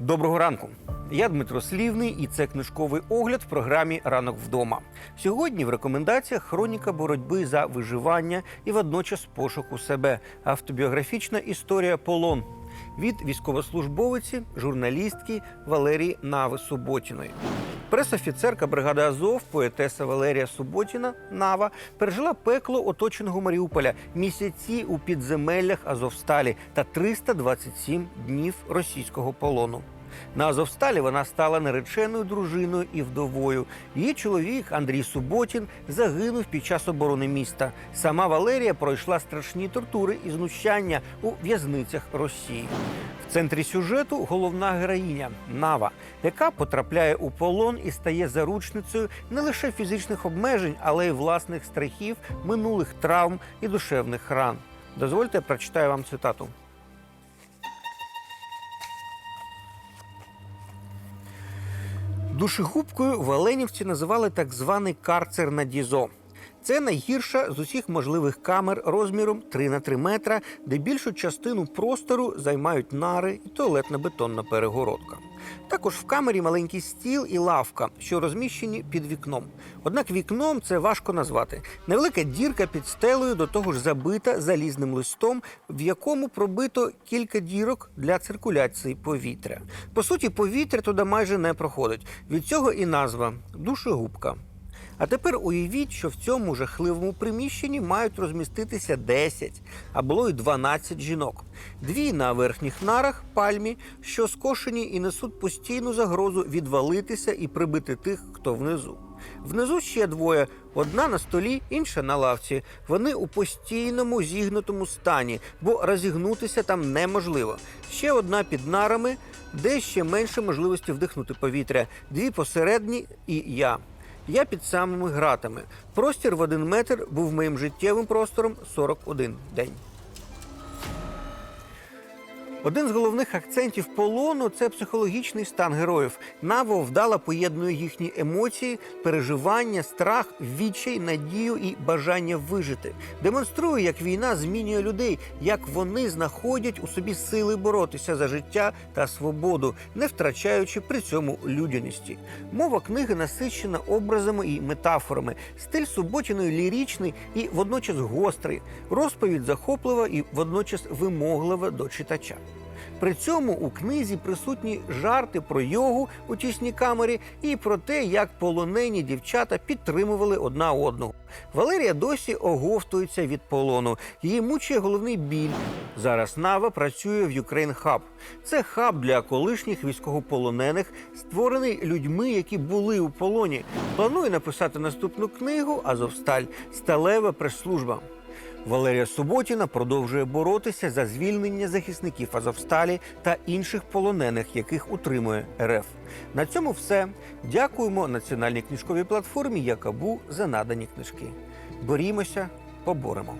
Доброго ранку. Я Дмитро Слівний, і це книжковий огляд в програмі Ранок вдома. Сьогодні в рекомендаціях хроніка боротьби за виживання і водночас пошуку себе. Автобіографічна історія полон від військовослужбовиці, журналістки Валерії Нави Суботіної. Пресофіцерка бригади Азов, поетеса Валерія Суботіна Нава пережила пекло оточеного Маріуполя, місяці у підземеллях Азовсталі та 327 днів російського полону. На Азовсталі вона стала нареченою дружиною і вдовою. Її чоловік Андрій Суботін загинув під час оборони міста. Сама Валерія пройшла страшні тортури і знущання у в'язницях Росії. В центрі сюжету головна героїня Нава, яка потрапляє у полон і стає заручницею не лише фізичних обмежень, але й власних страхів, минулих травм і душевних ран. Дозвольте, прочитаю вам цитату. Душегубкою в Оленівці називали так званий карцер на Дізо. Це найгірша з усіх можливих камер розміром 3 на 3 метра, де більшу частину простору займають нари і туалетна бетонна перегородка. Також в камері маленький стіл і лавка, що розміщені під вікном. Однак вікном це важко назвати. Невелика дірка під стелею до того ж забита залізним листом, в якому пробито кілька дірок для циркуляції повітря. По суті, повітря туди майже не проходить. Від цього і назва душегубка. А тепер уявіть, що в цьому жахливому приміщенні мають розміститися 10, а було й 12 жінок. Дві на верхніх нарах пальмі, що скошені і несуть постійну загрозу відвалитися і прибити тих, хто внизу. Внизу ще двоє: одна на столі, інша на лавці. Вони у постійному зігнутому стані, бо розігнутися там неможливо. Ще одна під нарами, де ще менше можливості вдихнути повітря. Дві посередні і я. Я під самими гратами. Простір в один метр був моїм життєвим простором 41 день. Один з головних акцентів полону це психологічний стан героїв. Наво вдало поєднує їхні емоції, переживання, страх, відчай, надію і бажання вижити. Демонструє, як війна змінює людей, як вони знаходять у собі сили боротися за життя та свободу, не втрачаючи при цьому людяності. Мова книги насичена образами і метафорами. Стиль Суботіної лірічний і водночас гострий. Розповідь захоплива і водночас вимоглива до читача. При цьому у книзі присутні жарти про йогу у тісній камері і про те, як полонені дівчата підтримували одна одну. Валерія досі оговтується від полону. Її мучує головний біль. Зараз Нава працює в Ukraine Hub. Це хаб для колишніх військовополонених, створений людьми, які були у полоні. Планує написати наступну книгу Азовсталь Сталева прес-служба. Валерія Суботіна продовжує боротися за звільнення захисників Азовсталі та інших полонених, яких утримує РФ. На цьому все. Дякуємо національній книжковій платформі Якабу за надані книжки. Борімося, поборемо.